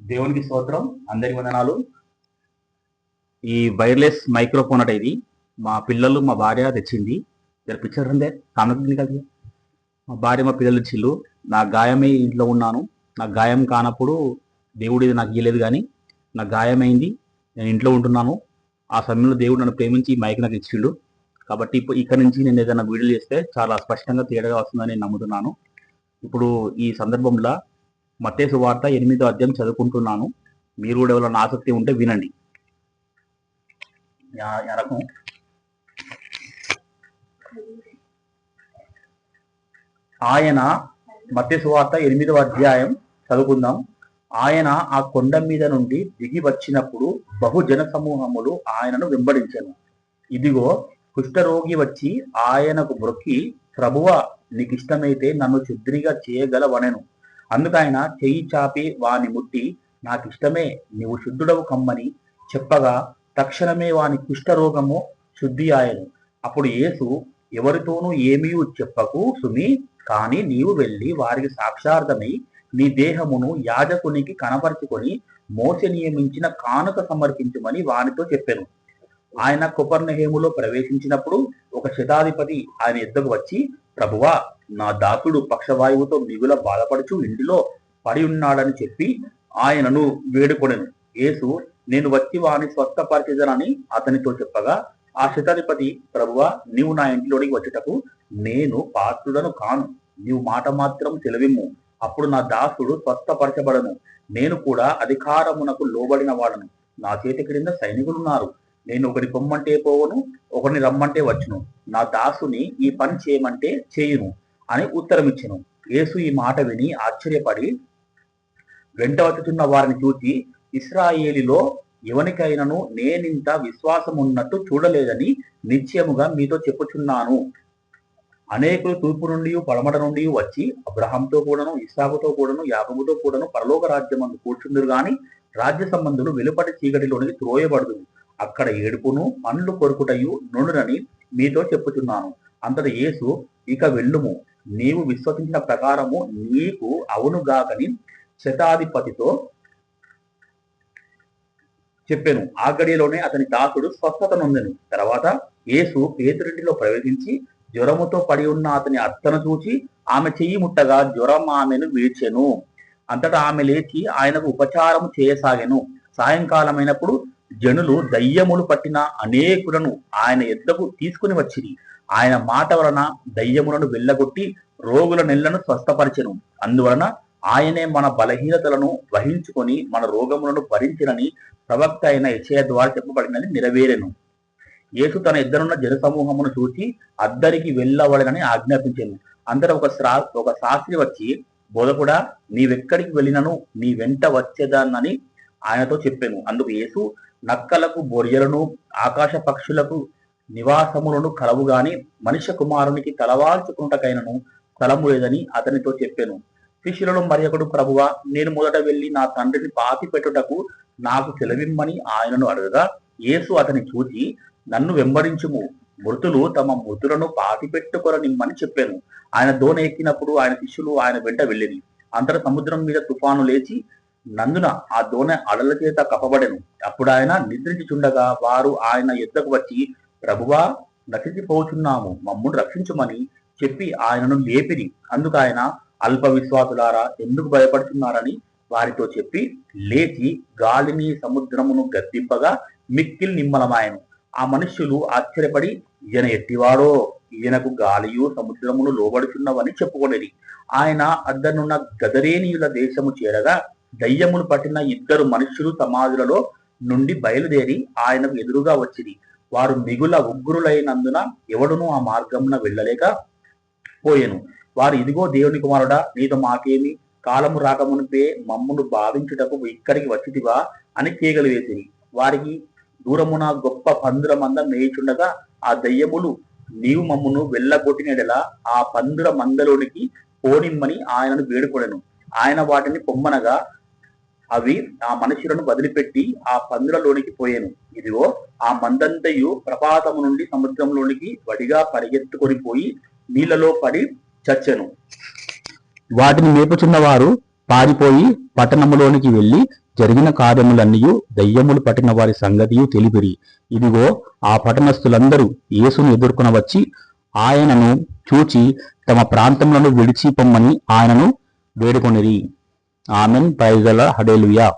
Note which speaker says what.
Speaker 1: దేవునికి స్తోత్రం అందరి వందనాలు. ఈ వైర్లెస్ మైక్రోఫోన్ అట ఇది. మా పిల్లలు మా భార్య తెచ్చింది. జర పిక్చర్ ఉందే కామెడీ కలిసి మా భార్య మా పిల్లలు తెచ్చిళ్ళు నా గాయమై ఇంట్లో ఉన్నాను. నా గాయం కానప్పుడు దేవుడు ఇది నాకు ఇయ్యలేదు కానీ నా గాయమైంది నేను ఇంట్లో ఉంటున్నాను. ఆ సమయంలో దేవుడు నన్ను ప్రేమించి మైక్ నాకు ఇచ్చిండు. కాబట్టి ఇప్పుడు ఇక్కడ నుంచి నేను ఏదైనా వీడియోలు చేస్తే చాలా స్పష్టంగా తేడాగా వస్తుందని నేను నమ్ముతున్నాను. ఇప్పుడు ఈ సందర్భంలో మతేసు వార్త ఎనిమిదో అధ్యాయం చదువుకుంటున్నాను. మీరు కూడా ఎవరైనా ఆసక్తి ఉంటే వినండి. రకం. ఆయన మతేసు వార్త ఎనిమిదో అధ్యాయం చదువుకుందాం. ఆయన ఆ కొండ మీద నుండి దిగి వచ్చినప్పుడు బహుజన సమూహములు ఆయనను వెంబడించాను. ఇదిగో కుష్ఠరోగి వచ్చి ఆయనకు బ్రొక్కి ప్రభువ నీకు ఇష్టమైతే నన్ను శుద్ధిగా చేయగలవనెను. అందుకైన చెయ్యి చాపి వాని ముట్టి నాకు ఇష్టమే నీవు శుద్ధుడవు కమ్మని చెప్పగా తక్షణమే వాని కుష్ఠరోగము శుద్ధి ఆయను అప్పుడు యేసు ఎవరితోనూ ఏమీ చెప్పకు సుమి కాని నీవు వెళ్ళి వారికి సాక్షార్థమై నీ దేహమును యాజకునికి కనపరుచుకొని మోస నియమించిన కానుక సమర్పించమని వానితో చెప్పాను. ఆయన కుపర్ణహేములో ప్రవేశించినప్పుడు ఒక శతాధిపతి ఆయన ఎద్దకు వచ్చి ప్రభువా నా దాసుడు పక్షవాయువుతో మిగుల బాధపడుచు ఇంటిలో పడి ఉన్నాడని చెప్పి ఆయనను వేడుకొనెను. యేసు నేను వచ్చి వాని స్వస్థపరిచేదనని అతనితో చెప్పగా ఆ శతాధిపతి ప్రభువా నీవు నా ఇంటిలోనికి వచ్చేటకు నేను పాత్రుడను కాను. నీవు మాట మాత్రం తెలివిమ్ము. అప్పుడు నా దాసుడు స్వస్థపరచబడను. నేను కూడా అధికారమునకు లోబడిన వాడను నా చేతి క్రింద సైనికులున్నారు. నేను ఒకరి పొమ్మంటే పోవను ఒకరిని రమ్మంటే వచ్చును. నా దాసుని ఈ పని చేయమంటే చేయును అని ఉత్తరం ఇచ్చెను యేసు ఈ మాట విని ఆశ్చర్యపడి వెంట వచ్చుతున్న వారిని చూచి ఇస్రాయేలీలో ఎవనికైనను నేనింత విశ్వాసం ఉన్నట్టు చూడలేదని నిశ్చయముగా మీతో చెప్పుచున్నాను. అనేకులు తూర్పు నుండి పడమట నుండి వచ్చి అబ్రహాంతో కూడాను ఇస్సాకుతో కూడాను యాకబుతో కూడాను పరలోక రాజ్యమందు కూర్చుందరు గాని రాజ్య సంబంధులు వెలుపటి చీకటిలోనికి త్రోయబడదు అక్కడ ఏడుపును పండ్లు కొరుకుటయు నుండునని మీతో చెప్పుచున్నాను. అంతటి యేసు ఇక వెళ్ళుము. నీవు విశ్వసించిన ప్రకారము నీకు అవునుగాకని శతాధిపతితో చెప్పాను. ఆ గడియలోనే అతని దాసుడు స్వస్థత నొందెను. తర్వాత యేసు పేతురింటిలో ప్రవేశించి జ్వరముతో పడి ఉన్న అతని అత్తను చూచి ఆమె చెయ్యి ముట్టగా జ్వరం ఆమెను వీడ్చెను. అంతటా ఆమె లేచి ఆయనకు ఉపచారం చేయసాగెను. సాయంకాలమైనప్పుడు జనులు దయ్యములు పట్టిన అనేకులను ఆయన ఎద్దకు తీసుకుని వచ్చిరి. ఆయన మాట వలన దయ్యములను వెళ్ళగొట్టి రోగుల నెలను స్వస్థపరిచెను. అందువలన ఆయనే మన బలహీనతలను వహించుకొని మన రోగములను భరించినని ప్రవక్త అయిన యెషయా ద్వారా చెప్పబడినది నెరవేరెను. యేసు తన ఇద్దరున్న జనసమూహమును చూసి అద్దరికి వెళ్ళవలనని ఆజ్ఞాపించాను. అందరూ ఒక శ్రా ఒక శాస్త్రి వచ్చి బోధకుడా నీవెక్కడికి వెళ్ళినను? నీ వెంట వచ్చేదాన్నని ఆయనతో చెప్పాను. అందుకు యేసు నక్కలకు బొరియలను ఆకాశ పక్షులకు నివాసములను కలవుగాని మనిషి కుమారునికి తలవాల్చుకుంటకైనను స్థలము లేదని అతనితో చెప్పాను. శిష్యులను మరి ఒకడు ప్రభువా నేను మొదట వెళ్ళి నా తండ్రిని పాతి పెట్టుటకు నాకు సెలవిమ్మని ఆయనను అడగగా యేసు అతని చూచి నన్ను వెంబడించుము. మృతులు తమ మృతులను పాతి పెట్టుకొరనిమ్మని చెప్పాను. ఆయన దోణ ఎక్కినప్పుడు ఆయన శిష్యులు ఆయన వెంట వెళ్ళింది అంతట సముద్రం మీద తుఫాను లేచి నందున ఆ దోణ అడల చేత కప్పబడెను. అప్పుడు ఆయన నిద్రించుచుండగా వారు ఆయన ఎద్దకు వచ్చి ప్రభువా నశించిపోతున్నాము మమ్మల్ని రక్షించుమని చెప్పి ఆయనను లేపిరి. అందుకు ఆయన అల్ప విశ్వాసులారా ఎందుకు భయపడుతున్నారని వారితో చెప్పి లేచి గాలిని సముద్రమును గద్దింపగా మిక్కిల్ నిమ్మలమాయను. ఆ మనుష్యులు ఆశ్చర్యపడి ఈయన ఎట్టివాడో? ఈయనకు గాలియు సముద్రమును లోబడుచున్నవని చెప్పుకొనేది ఆయన అద్దనున్న గదరేనీయుల దేశము చేరగా దయ్యములు పట్టిన ఇద్దరు మనుష్యులు సమాధులలో నుండి బయలుదేరి ఆయనకు ఎదురుగా వచ్చిరి. వారు మిగుల ఉగ్రులైనందున ఎవడునూ ఆ మార్గమున వెళ్ళలేక పోయెను. వారు ఇదిగో దేవుని కుమారుడా నీతో మాకేమి కాలము రాకమునిపే మమ్మును భావించుటకు ఇక్కడికి వచ్చితివా? అని కేగలు వేసిరి. వారికి దూరమున గొప్ప పందుల మంద మేయుచుండగా ఆ దయ్యములు నీవు మమ్మును వెళ్ళగొట్టినడలా ఆ పందుల మందలోనికి పోనిమ్మని ఆయనను వేడుకొనెను. ఆయన వాటిని పొమ్మనగా అవి ఆ మనుషులను వదిలిపెట్టి ఆ పందులలోనికి పోయాను. ఇదిగో ఆ మందంతయు ప్రపాతము నుండి సముద్రంలోనికి వడిగా పరిగెత్తుకొని పోయి నీళ్ళలో పడి చచ్చెను. వాటిని మేపుచున్న వారు
Speaker 2: పారిపోయి పట్టణములోనికి వెళ్ళి జరిగిన కార్యములన్నీ దయ్యములు పట్టిన వారి సంగతియు తెలిపిరి. ఇదిగో ఆ పట్టణస్థులందరూ యేసును ఎదుర్కొన వచ్చి ఆయనను చూచి తమ ప్రాంతములను విడిచిపొమ్మని ఆయనను వేడుకొనిరి. ఆమెన్ ప్రైజల హడేలుయా